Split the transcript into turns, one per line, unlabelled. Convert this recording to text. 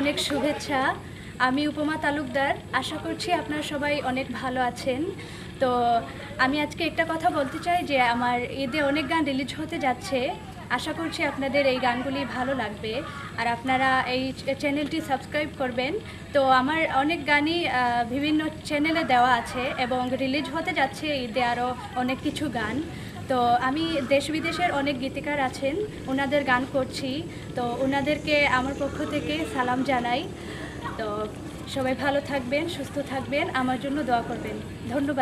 অনেক শুভেচ্ছা। আমি উপমা তালুকদার। আশা করছি আপনারা সবাই অনেক ভালো আছেন। তো আমি আজকে একটা কথা বলতে চাই যে আমার ঈদে অনেক গান রিলিজ হতে যাচ্ছে। আশা করছি আপনাদের এই গানগুলি ভালো লাগবে। আর আপনারা এই চ্যানেলটি সাবস্ক্রাইব করবেন। তো আমার অনেক গানই বিভিন্ন চ্যানেলে দেওয়া আছে এবং রিলিজ হতে যাচ্ছে ঈদে আরও অনেক কিছু গান। তো আমি দেশ বিদেশের অনেক গীতিকার আছেন, ওনাদের গান করছি। তো ওনাদেরকে আমার পক্ষ থেকে সালাম জানাই। তো সবাই ভালো থাকবেন, সুস্থ থাকবেন। আমার জন্য দোয়া করবেন। ধন্যবাদ।